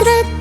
hasrat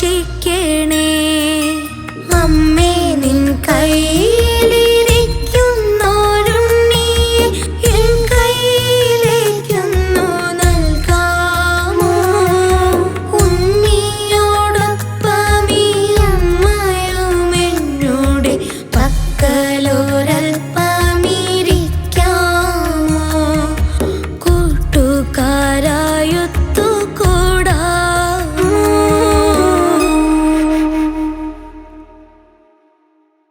വർഷിക്കണേ അമ്മേ നിൻ കൈ